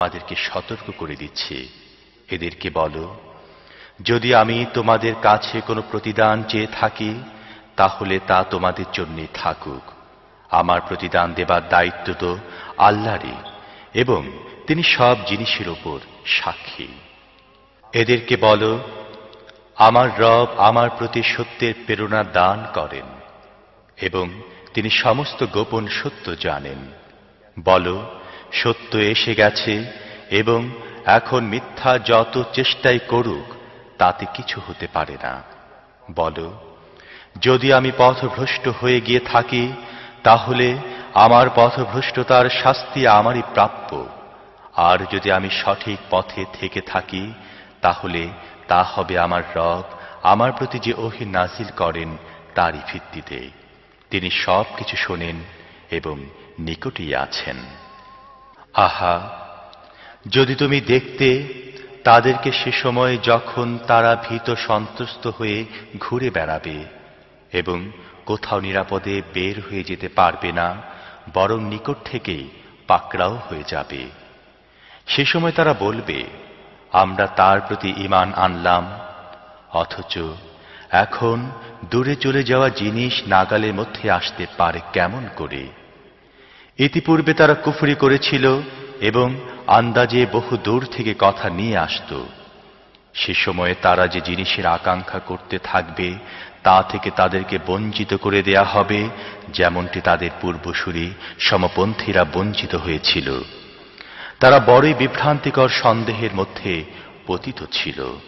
আমাদেরকে সতর্ক করে দিচ্ছে। এদেরকে বলো, যদি আমি তোমাদের কাছে কোনো প্রতিদান চেয়ে থাকি, তাহলে তা তোমাদের জন্যে থাকুক। আমার প্রতিদান দেবার দায়িত্ব তো আল্লাহরই, এবং তিনি সব জিনিসের ওপর সাক্ষী। এদেরকে বলো, আমার রব আমার প্রতি সত্যের প্রেরণা দান করেন, এবং তিনি সমস্ত গোপন সত্য জানেন। বলো সত্য এসে গেছে এবং এখন মিথ্যা যত চেষ্টাই করুক, তাতে কিছু হতে পারে না। বলো, যদি আমি পথভ্রষ্ট হয়ে গিয়ে থাকি, তাহলে আমার পথভ্রষ্টতার শাস্তি আমারই প্রাপ্য। আর যদি আমি সঠিক পথে থেকে থাকি, তাহলে তা হবে আমার রব আমার প্রতি যে ওহি নাজিল করেন, তারই ভিত্তিতে। তিনি সব কিছু শোনেন এবং নিকটেই আছেন। আহা, যদি তুমি দেখতে তাদেরকে সে সময় যখন তারা ভীত সন্ত্রস্ত হয়ে ঘুরে বেড়াবে এবং কোথাও নিরাপদে বের হয়ে যেতে পারবে না, বরং নিকট থেকেই পাকড়াও হয়ে যাবে। সে সময় তারা বলবে, আমরা তার প্রতি ইমান আনলাম, অথচ এখন দূরে চলে যাওয়া জিনিস নাগালের মধ্যে আসতে পারে কেমন করে? ইতিপূর্বে তারা কুফরি করেছিল এবং আন্দাজে বহু দূর থেকে কথা নিয়ে আসত। সে সময়ে তারা যে জিনিসের আকাঙ্ক্ষা করতে থাকবে, তা থেকে তাদেরকে বঞ্চিত করে দেয়া হবে, যেমনটি তাদের পূর্বসূরি সমপন্থীরা বঞ্চিত হয়েছিল। তারা বড়ই বিভ্রান্তিকর সন্দেহের মধ্যে পতিত ছিল।